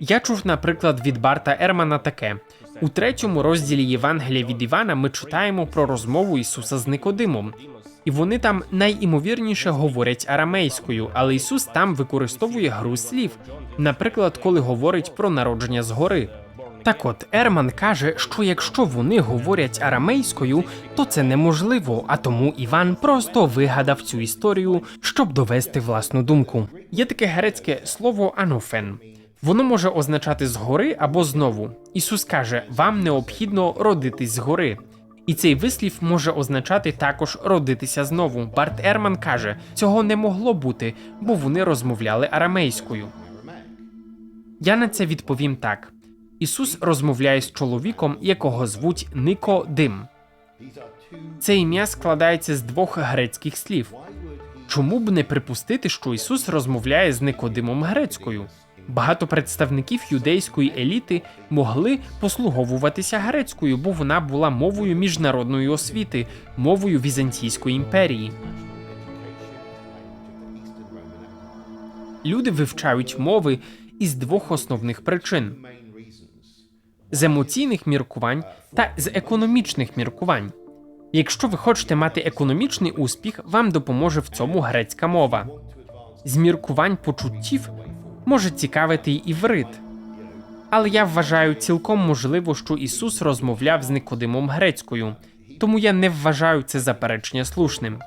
Я чув, наприклад, від Барта Ермана таке: у третьому розділі Євангелія від Івана ми читаємо про розмову Ісуса з Никодимом. І вони там найімовірніше говорять арамейською, але Ісус там використовує гру слів, наприклад, коли говорить про народження згори. Так от Ерман каже, що якщо вони говорять арамейською, то це неможливо, а тому Іван просто вигадав цю історію, щоб довести власну думку. Є таке грецьке слово анофен. Воно може означати згори або знову. Ісус каже: вам необхідно родитись згори. І цей вислів може означати також родитися знову. Барт Ерман каже, цього не могло бути, бо вони розмовляли арамейською. Я на це відповім так: Ісус розмовляє з чоловіком, якого звуть Никодим. Це ім'я складається з двох грецьких слів. Чому б не припустити, що Ісус розмовляє з Никодимом грецькою? Багато представників юдейської еліти могли послуговуватися грецькою, бо вона була мовою міжнародної освіти, мовою Візантійської імперії. Люди вивчають мови із двох основних причин: з емоційних міркувань та з економічних міркувань. Якщо ви хочете мати економічний успіх, вам допоможе в цьому грецька мова. З міркувань почуттів може цікавити й іврит. Але я вважаю цілком можливо, що Ісус розмовляв з Никодимом грецькою, тому я не вважаю це заперечення слушним.